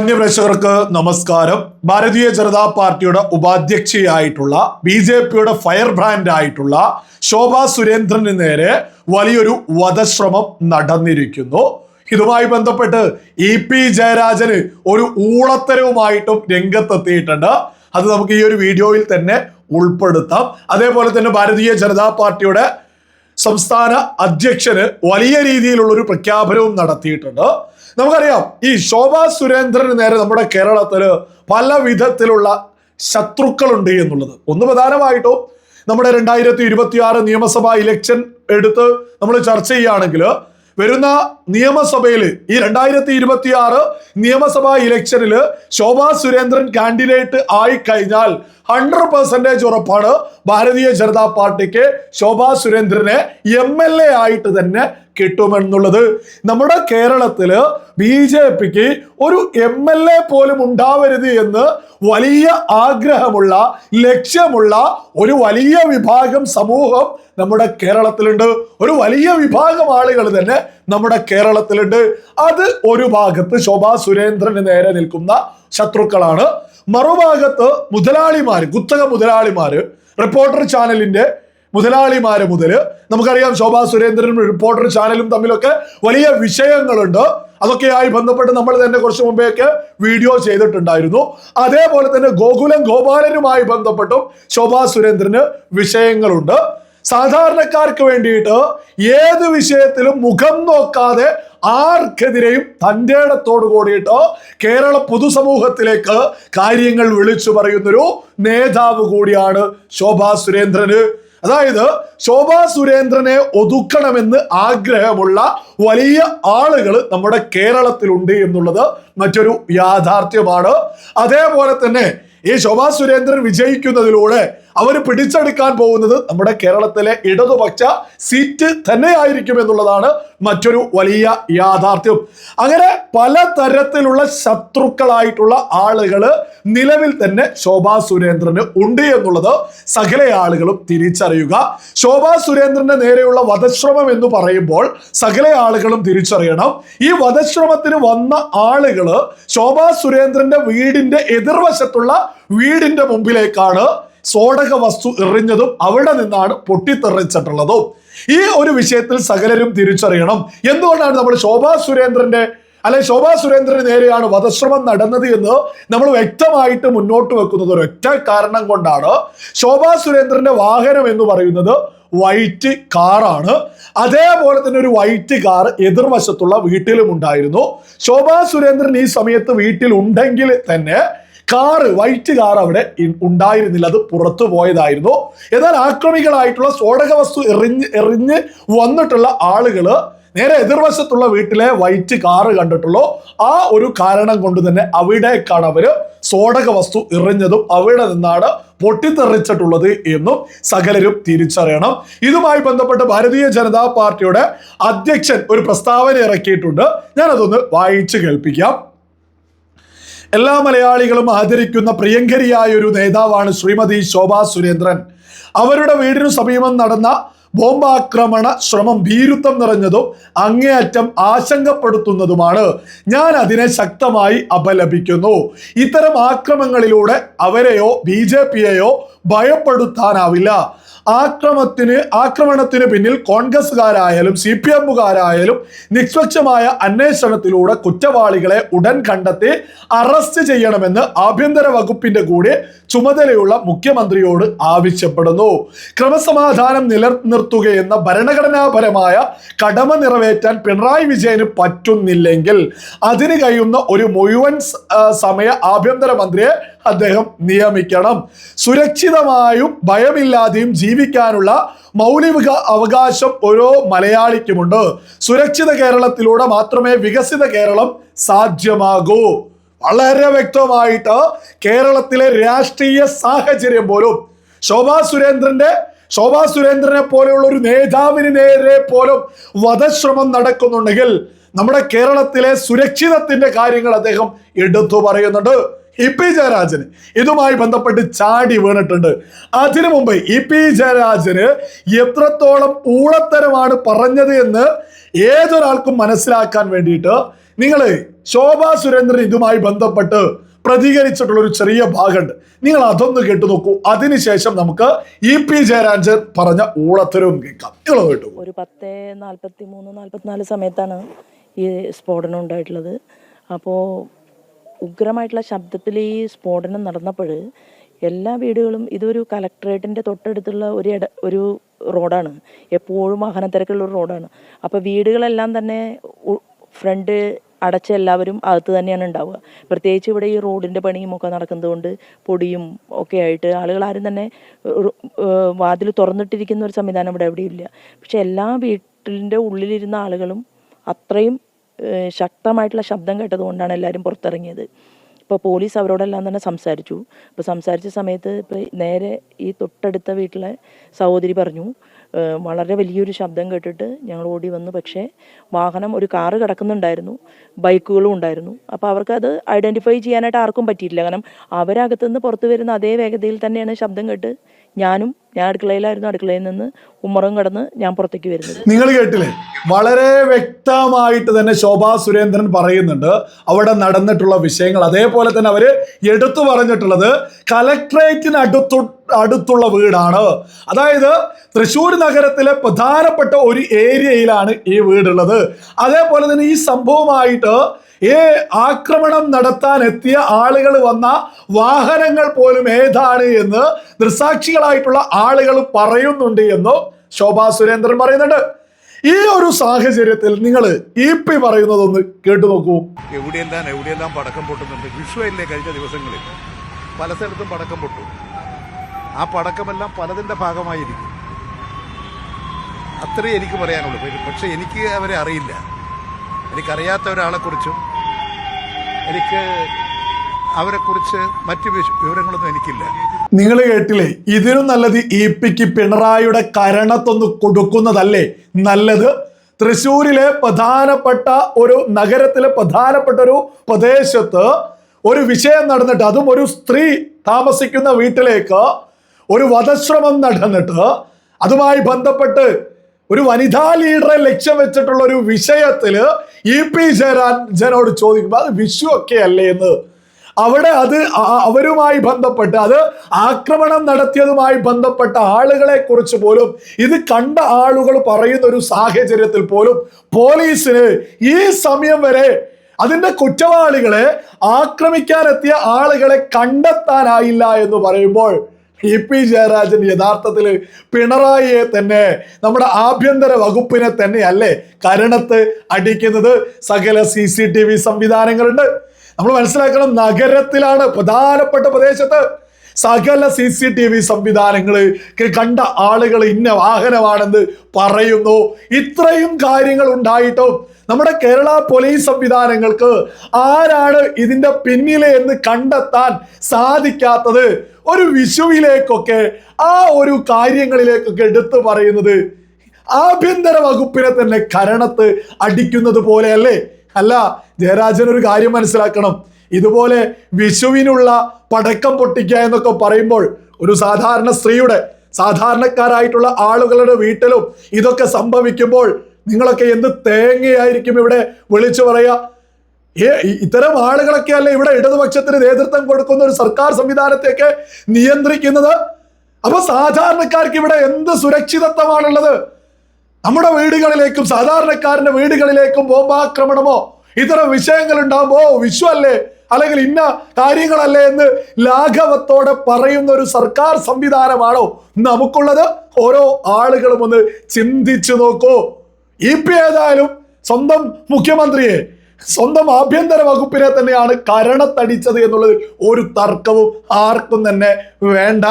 അന്യപ്രേക്ഷകർക്ക് നമസ്കാരം. ഭാരതീയ ജനതാ പാർട്ടിയുടെ ഉപാധ്യക്ഷയായിട്ടുള്ള ബി ജെ പിയുടെ ഫയർ ബ്രാൻഡ് ആയിട്ടുള്ള ശോഭാ സുരേന്ദ്രന് നേരെ വലിയൊരു വധശ്രമം നടന്നിരിക്കുന്നു. ഇതുമായി ബന്ധപ്പെട്ട് ഇ പി ജയരാജന് ഒരു ഊളത്തരവുമായിട്ടും രംഗത്തെത്തിയിട്ടുണ്ട്. അത് നമുക്ക് ഈ ഒരു വീഡിയോയിൽ തന്നെ ഉൾപ്പെടുത്താം. അതേപോലെ തന്നെ ഭാരതീയ ജനതാ പാർട്ടിയുടെ സംസ്ഥാന അധ്യക്ഷന് വലിയ രീതിയിലുള്ള ഒരു പ്രഖ്യാപനവും നടത്തിയിട്ടുണ്ട്. നമുക്കറിയാം ഈ ശോഭാ സുരേന്ദ്രന് നേരെ നമ്മുടെ കേരളത്തിൽ പല വിധത്തിലുള്ള ശത്രുക്കളുണ്ട് എന്നുള്ളത്. ഒന്ന് പ്രധാനമായിട്ടും നമ്മുടെ രണ്ടായിരത്തി ഇരുപത്തി ആറ് നിയമസഭാ ഇലക്ഷൻ എടുത്ത് നമ്മൾ ചർച്ച ചെയ്യുകയാണെങ്കിൽ വരുന്ന നിയമസഭയിൽ ഈ രണ്ടായിരത്തി ഇരുപത്തി ആറ് നിയമസഭാ ഇലക്ഷനിൽ ശോഭാ സുരേന്ദ്രൻ കാൻഡിഡേറ്റ് ആയി കഴിഞ്ഞാൽ ഹൺഡ്രഡ് പെർസെന്റേജ് ഉറപ്പാണ് ഭാരതീയ ജനതാ പാർട്ടിക്ക് ശോഭാ സുരേന്ദ്രനെ എം എൽ എ ആയിട്ട് തന്നെ കിട്ടുമെന്നുള്ളത്. നമ്മുടെ കേരളത്തിൽ ബി ജെ പിക്ക് ഒരു എം എൽ എ പോലും ഉണ്ടാവരുത് എന്ന് വലിയ ആഗ്രഹമുള്ള ലക്ഷ്യമുള്ള ഒരു വലിയ വിഭാഗം സമൂഹം നമ്മുടെ കേരളത്തിലുണ്ട്. ഒരു വലിയ വിഭാഗം ആളുകൾ തന്നെ നമ്മുടെ കേരളത്തിലുണ്ട്. അത് ഒരു ഭാഗത്ത് ശോഭാ സുരേന്ദ്രന് നേരെ നിൽക്കുന്ന ശത്രുക്കളാണ്. മറുഭാഗത്ത് മുതലാളിമാര് കുത്തക മുതലാളിമാര് റിപ്പോർട്ടർ ചാനലിന്റെ മുതലാളിമാര് മുതൽ നമുക്കറിയാം ശോഭാ സുരേന്ദ്രനും റിപ്പോർട്ടർ ചാനലും തമ്മിലൊക്കെ വലിയ വിഷയങ്ങളുണ്ട്. അതൊക്കെയായി ബന്ധപ്പെട്ട് നമ്മൾ തന്നെ കുറച്ച് മുമ്പേക്ക് വീഡിയോ ചെയ്തിട്ടുണ്ടായിരുന്നു. അതേപോലെ തന്നെ ഗോകുലം ഗോപാലനുമായി ബന്ധപ്പെട്ടും ശോഭാ സുരേന്ദ്രന് വിഷയങ്ങളുണ്ട്. സാധാരണക്കാർക്ക് വേണ്ടിയിട്ട് ഏത് വിഷയത്തിലും മുഖം നോക്കാതെ ആർക്കെതിരെയും തന്റെ ഇടത്തോട് കൂടിയിട്ട് കേരള പൊതുസമൂഹത്തിലേക്ക് കാര്യങ്ങൾ വിളിച്ചു പറയുന്നൊരു നേതാവ് കൂടിയാണ് ശോഭാ സുരേന്ദ്രന്. അതായത് ശോഭാ സുരേന്ദ്രനെ ഒതുക്കണമെന്ന് ആഗ്രഹമുള്ള വലിയ ആളുകൾ നമ്മുടെ കേരളത്തിലുണ്ട് എന്നുള്ളത് മറ്റൊരു യാഥാർത്ഥ്യമാണ്. അതേപോലെ തന്നെ ഈ ശോഭാ സുരേന്ദ്രൻ വിജയിക്കുന്നതിലൂടെ അവർ പിടിച്ചെടുക്കാൻ പോകുന്നത് നമ്മുടെ കേരളത്തിലെ ഇടതുപക്ഷ സീറ്റ് തന്നെയായിരിക്കും എന്നുള്ളതാണ് മറ്റൊരു വലിയ യാഥാർത്ഥ്യം. അങ്ങനെ പലതരത്തിലുള്ള ശത്രുക്കളായിട്ടുള്ള ആളുകൾ നിലവിൽ തന്നെ ശോഭാ സുരേന്ദ്രന് ഉണ്ട് എന്നുള്ളത് സകല ആളുകളും തിരിച്ചറിയുക. ശോഭാ സുരേന്ദ്രന്റെ നേരെയുള്ള വധശ്രമം എന്ന് പറയുമ്പോൾ സകല ആളുകളും തിരിച്ചറിയണം. ഈ വധശ്രമത്തിന് വന്ന ആളുകൾ ശോഭാ സുരേന്ദ്രന്റെ വീടിന്റെ എതിർവശത്തുള്ള വീടിന്റെ മുമ്പിലേക്കാണ് സ്ഫോടക വസ്തു എറിഞ്ഞതും അവിടെ നിന്നാണ് പൊട്ടിത്തെറിച്ചിട്ടുള്ളതും. ഈ ഒരു വിഷയത്തിൽ സകലരും തിരിച്ചറിയണം. എന്തുകൊണ്ടാണ് നമ്മൾ ശോഭാ സുരേന്ദ്രന്റെ അല്ലെ ശോഭാ സുരേന്ദ്രന് നേരെയാണ് വധശ്രമം നടന്നത് എന്ന് നമ്മൾ വ്യക്തമായിട്ട് മുന്നോട്ട് വെക്കുന്നത്? ഒരൊറ്റ കാരണം കൊണ്ടാണ് ശോഭാ സുരേന്ദ്രന്റെ വാഹനം എന്ന് പറയുന്നത് വൈറ്റ് കാറാണ്. അതേപോലെ തന്നെ ഒരു വൈറ്റ് കാർ എതിർവശത്തുള്ള വീട്ടിലും ഉണ്ടായിരുന്നു. ശോഭാ സുരേന്ദ്രൻ ഈ സമയത്ത് വീട്ടിൽ ഉണ്ടെങ്കിൽ തന്നെ കാറ് വൈറ്റ് കാർ അവിടെ ഉണ്ടായിരുന്നില്ല. അത് പുറത്തു പോയതായിരുന്നു. എന്നാൽ ആക്രമികളായിട്ടുള്ള സ്ഫോടക വസ്തു എറിഞ്ഞ് എറിഞ്ഞ് വന്നിട്ടുള്ള ആളുകൾ നേരെ എതിർവശത്തുള്ള വീട്ടിലെ വൈറ്റ് കാറ് കണ്ടിട്ടുള്ളൂ. ആ ഒരു കാരണം കൊണ്ട് തന്നെ അവിടേക്കാണ് അവർ സ്ഫോടക വസ്തു എറിഞ്ഞതും അവിടെ നിന്നാണ് പൊട്ടിത്തെറിച്ചിട്ടുള്ളത് എന്നും സകലരും തിരിച്ചറിയണം. ഇതുമായി ബന്ധപ്പെട്ട് ഭാരതീയ ജനതാ പാർട്ടിയുടെ അധ്യക്ഷൻ ഒരു പ്രസ്താവന ഇറക്കിയിട്ടുണ്ട്. ഞാനതൊന്ന് വായിച്ചു കേൾപ്പിക്കാം. എല്ലാ മലയാളികളും ആദരിക്കുന്ന പ്രിയങ്കരിയായ ഒരു നേതാവാണ് ശ്രീമതി ശോഭാ സുരേന്ദ്രൻ. അവരുടെ വീടിനു സമീപം നടന്ന ബോംബാക്രമണ ശ്രമം ഭീരുത്വം നിറഞ്ഞതും അങ്ങേയറ്റം ആശങ്കപ്പെടുത്തുന്നതുമാണ്. ഞാൻ അതിനെ ശക്തമായി അപലപിക്കുന്നു. ഇത്തരം ആക്രമങ്ങളിലൂടെ അവരെയോ ബി ജെ പിയെയോ ഭയപ്പെടുത്താനാവില്ല. ആക്രമത്തിന് ആക്രമണത്തിന് പിന്നിൽ കോൺഗ്രസ്സുകാരായാലും സി പി എമ്മുകാരായാലും നിഷ്പക്ഷമായ അന്വേഷണത്തിലൂടെ കുറ്റവാളികളെ ഉടൻ കണ്ടെത്തി അറസ്റ്റ് ചെയ്യണമെന്ന് ആഭ്യന്തര വകുപ്പിന്റെ കൂടെ ചുമതലയുള്ള മുഖ്യമന്ത്രിയോട് ആവശ്യപ്പെടുന്നു. ക്രമസമാധാനം നിലനിർത്തുകയെന്ന ഭരണഘടനാപരമായ കടമ നിറവേറ്റാൻ പിണറായി വിജയന് പറ്റുന്നില്ലെങ്കിൽ അതിന് കഴിയുന്ന ഒരു മുഴുവൻ സമയ ആഭ്യന്തര മന്ത്രിയെ അദ്ദേഹം നിയമിക്കണം. സുരക്ഷിതമായും ഭയമില്ലാതെയും ജീവിക്കാനുള്ള മൗലിക അവകാശം ഓരോ മലയാളിക്കുമുണ്ട്. സുരക്ഷിത കേരളത്തിലൂടെ മാത്രമേ വികസിത കേരളം സാധ്യമാകൂ. വളരെ വ്യക്തമായിട്ട് കേരളത്തിലെ രാഷ്ട്രീയ സാഹചര്യം പോലും ശോഭാ സുരേന്ദ്രന്റെ ശോഭാ സുരേന്ദ്രനെ പോലെയുള്ള ഒരു നേതാവിന് നേരെ പോലും വധശ്രമം നടക്കുന്നുണ്ടെങ്കിൽ നമ്മുടെ കേരളത്തിലെ സുരക്ഷിതത്തിന്റെ കാര്യങ്ങൾ അദ്ദേഹം എടുത്തു പറയുന്നുണ്ട്. ഇ പി ജയരാജന് ഇതുമായി ബന്ധപ്പെട്ട് ചാടി വീണിട്ടുണ്ട്. അതിനു മുമ്പ് ഇ പി ജയരാജന് എത്രത്തോളം ഊളത്തരമാണ് പറഞ്ഞത് എന്ന് ഏതൊരാൾക്കും മനസ്സിലാക്കാൻ വേണ്ടിയിട്ട് നിങ്ങൾ ശോഭാ സുരേന്ദ്രൻ ഇതുമായി ബന്ധപ്പെട്ട് പ്രതികരിച്ചിട്ടുള്ള ഒരു ചെറിയ ഭാഗമുണ്ട്. നിങ്ങൾ അതൊന്ന് കേട്ടു നോക്കൂ. അതിനുശേഷം നമുക്ക് ഇ പി ജയരാജൻ പറഞ്ഞ ഊളത്തരവും കേൾക്കാം. നിങ്ങൾ കേട്ടു. ഒരു പത്ത് നാൽപ്പത്തി മൂന്ന് നാൽപ്പത്തിനാല് സമയത്താണ് ഈ സ്ഫോടനം ഉണ്ടായിട്ടുള്ളത്. അപ്പോൾ ഉഗ്രമായിട്ടുള്ള ശബ്ദത്തിൽ ഈ സ്ഫോടനം നടന്നപ്പോൾ എല്ലാ വീടുകളും ഇതൊരു കലക്ട്രേറ്റിന്റെ തൊട്ടടുത്തുള്ള ഒരു ഇട ഒരു റോഡാണ്. എപ്പോഴും വാഹനത്തിരക്കുള്ള ഒരു റോഡാണ്. അപ്പോൾ വീടുകളെല്ലാം തന്നെ ഫ്രണ്ട് അടച്ച എല്ലാവരും അകത്ത് തന്നെയാണ് ഉണ്ടാവുക. പ്രത്യേകിച്ച് ഇവിടെ ഈ റോഡിന്റെ പണിയും ഒക്കെ നടക്കുന്നതുകൊണ്ട് പൊടിയും ഒക്കെ ആയിട്ട് ആളുകൾ ആരും തന്നെ വാതിൽ തുറന്നിട്ടിരിക്കുന്ന ഒരു സംവിധാനം ഇവിടെ എവിടെയും ഇല്ല. പക്ഷെ എല്ലാ വീട്ടിന്റെ ഉള്ളിലിരുന്ന ആളുകളും അത്രയും ശക്തമായിട്ടുള്ള ശബ്ദം കേട്ടതുകൊണ്ടാണ് എല്ലാവരും പുറത്തിറങ്ങിയത്. ഇപ്പോൾ പോലീസ് അവരോടെല്ലാം തന്നെ സംസാരിച്ചു. അപ്പോൾ സംസാരിച്ച സമയത്ത് ഇപ്പോൾ നേരെ ഈ തൊട്ടടുത്ത വീട്ടിലെ സഹോദരി പറഞ്ഞു വളരെ വലിയൊരു ശബ്ദം കേട്ടിട്ട് ഞങ്ങൾ ഓടി വന്നു. പക്ഷേ വാഹനം ഒരു കാറ് കിടക്കുന്നുണ്ടായിരുന്നു ബൈക്കുകളും ഉണ്ടായിരുന്നു. അപ്പോൾ അവർക്കത് ഐഡന്റിഫൈ ചെയ്യാനായിട്ട് ആർക്കും പറ്റിയിട്ടില്ല. കാരണം അവരകത്തുനിന്ന് പുറത്തു വരുന്ന അതേ വേഗതയിൽ തന്നെയാണ് ശബ്ദം കേട്ട് ഞാനും ഞാൻ അടുക്കളയിലായിരുന്നു അടുക്കളയിൽ നിന്ന് ഉമ്മറും കടന്ന് ഞാൻ പുറത്തേക്ക് വരുന്നത്. നിങ്ങൾ കേട്ടില്ലേ? വളരെ വ്യക്തമായിട്ട് തന്നെ ശോഭാ സുരേന്ദ്രൻ പറയുന്നുണ്ട്. അവിടെ നടന്നിട്ടുള്ള വിഷയങ്ങൾ. അതേപോലെ തന്നെ അവർ എടുത്തു പറഞ്ഞിട്ടുള്ളത് കലക്ട്രേറ്റിന് അടുത്തു അടുത്തുള്ള വീടാണ്. അതായത് തൃശ്ശൂർ നഗരത്തിലെ പ്രധാനപ്പെട്ട ഒരു ഏരിയയിലാണ് ഈ വീടുള്ളത്. അതേപോലെ തന്നെ ഈ സംഭവമായിട്ട് ഈ ആക്രമണം നടത്താൻ എത്തിയ ആളുകൾ വന്ന വാഹനങ്ങൾ പോലും ഏതാണ് എന്ന് ദൃസാക്ഷികളായിട്ടുള്ള ആളുകൾ പറയുന്നുണ്ട് എന്നും ശോഭാ സുരേന്ദ്രൻ പറയുന്നുണ്ട്. ഈ ഒരു സാഹചര്യത്തിൽ നിങ്ങൾ ഇ പി പറയുന്നതൊന്ന് കേട്ടു നോക്കൂ. എവിടെയെല്ലാം എവിടെയെല്ലാം പടക്കം പൊട്ടുന്നുണ്ട്. വിഷുവല്ലേ കഴിഞ്ഞ ദിവസങ്ങളിൽ. പല സ്ഥലത്തും പടക്കം പൊട്ടു. ആ പടക്കമെല്ലാം പലതിന്റെ ഭാഗമായിരിക്കും. അത്രേ എനിക്ക് പറയാനുള്ളൂ. പക്ഷെ- എനിക്ക് അവരെ അറിയില്ല. എനിക്കറിയാത്ത ഒരാളെക്കുറിച്ചും എനിക്ക് അവരെക്കുറിച്ച് മറ്റു വിവരങ്ങളൊന്നും എനിക്കില്ല. നിങ്ങൾ കേട്ടില്ലേ? ഇതിനും നല്ലത് ഇ പിക്ക് പിണറായിയുടെ കരണത്തൊന്ന് കൊടുക്കുന്നതല്ലേ? നല്ലത്. തൃശ്ശൂരിലെ പ്രധാനപ്പെട്ട ഒരു നഗരത്തിലെ പ്രധാനപ്പെട്ട ഒരു പ്രദേശത്ത് ഒരു വിഷയം നടന്നിട്ട് അതും ഒരു സ്ത്രീ താമസിക്കുന്ന വീട്ടിലേക്ക് ഒരു വധശ്രമം നടന്നിട്ട് അതുമായി ബന്ധപ്പെട്ട് ഒരു വനിതാ ലീഡറെ ലക്ഷ്യം വെച്ചിട്ടുള്ള ഒരു വിഷയത്തിൽ ഇ പി ജയരാജനോട് ചോദിക്കുമ്പോൾ അത് വിഷു ഒക്കെ അല്ലേ എന്ന്. അവിടെ അത് അവരുമായി ബന്ധപ്പെട്ട് അത് ആക്രമണം നടത്തിയതുമായി ബന്ധപ്പെട്ട ആളുകളെ കുറിച്ച് പോലും ഇത് കണ്ട ആളുകൾ പറയുന്ന ഒരു സാഹചര്യത്തിൽ പോലും പോലീസിന് ഈ സമയം വരെ അതിന്റെ കുറ്റവാളികളെ ആക്രമിക്കാനെത്തിയ ആളുകളെ കണ്ടെത്താനായില്ല എന്ന് പറയുമ്പോൾ ഇ പി ജയരാജൻ യഥാർത്ഥത്തിൽ പിണറായിയെ തന്നെ നമ്മുടെ ആഭ്യന്തര വകുപ്പിനെ തന്നെയല്ലേ കരണത്ത് അടിക്കുന്നത്? സകല സി സി ടി വി സംവിധാനങ്ങളുണ്ട്. നമ്മൾ മനസ്സിലാക്കണം നഗരത്തിലാണ് പ്രധാനപ്പെട്ട പ്രദേശത്ത് സകല സി സി ടി വി സംവിധാനങ്ങൾ കണ്ട ആളുകൾ ഇന്ന വാഹനമാണെന്ന് പറയുന്നു. ഇത്രയും കാര്യങ്ങൾ ഉണ്ടായിട്ടും നമ്മുടെ കേരള പോലീസ് സംവിധാനങ്ങൾക്ക് ആരാണ് ഇതിന്റെ പിന്നിലെ എന്ന് കണ്ടെത്താൻ സാധിക്കാത്തത്? ഒരു വിഷുവിലേക്കൊക്കെ ആ ഒരു കാര്യങ്ങളിലേക്കൊക്കെ എടുത്തു പറയുന്നത് ആഭ്യന്തര വകുപ്പിനെ തന്നെ കരണത്ത് അടിക്കുന്നത് പോലെ അല്ലേ അല്ല ജയരാജൻ ഒരു കാര്യം മനസ്സിലാക്കണം. ഇതുപോലെ വിഷുവിനുള്ള പടക്കം പൊട്ടിക്കുക എന്നൊക്കെ പറയുമ്പോൾ ഒരു സാധാരണ സ്ത്രീയുടെ സാധാരണക്കാരായിട്ടുള്ള ആളുകളുടെ വീട്ടിലും ഇതൊക്കെ സംഭവിക്കുമ്പോൾ നിങ്ങളൊക്കെ എന്ത് തേങ്ങയായിരിക്കും ഇവിടെ വിളിച്ചു പറയാ ഏ ഇ- ഇത്തരം ആളുകളൊക്കെ അല്ലേ ഇവിടെ ഇടതുപക്ഷത്തിന് നേതൃത്വം കൊടുക്കുന്ന ഒരു സർക്കാർ സംവിധാനത്തെയൊക്കെ നിയന്ത്രിക്കുന്നത്? അപ്പൊ സാധാരണക്കാർക്ക് ഇവിടെ എന്ത് സുരക്ഷിതത്വമാണുള്ളത്? നമ്മുടെ വീടുകളിലേക്കും സാധാരണക്കാരന്റെ വീടുകളിലേക്കും ബോംബാക്രമണമോ ഇത്തരം വിഷയങ്ങൾ ഉണ്ടാകുമ്പോ വിഷു അല്ലേ? അല്ലെങ്കിൽ ഇന്ന കാര്യങ്ങളല്ലേ എന്ന് ലാഘവത്തോടെ പറയുന്ന ഒരു സർക്കാർ സംവിധാനമാണോ നമുക്കുള്ളത്? ഓരോ ആളുകളും ഒന്ന് ചിന്തിച്ചു നോക്കൂ. ഇ പി ഏതായാലും സ്വന്തം മുഖ്യമന്ത്രിയെ സ്വന്തം ആഭ്യന്തര വകുപ്പിനെ തന്നെയാണ് കരണത്തടിച്ചത് എന്നുള്ളതിൽ ഒരു തർക്കവും ആർക്കും തന്നെ വേണ്ട.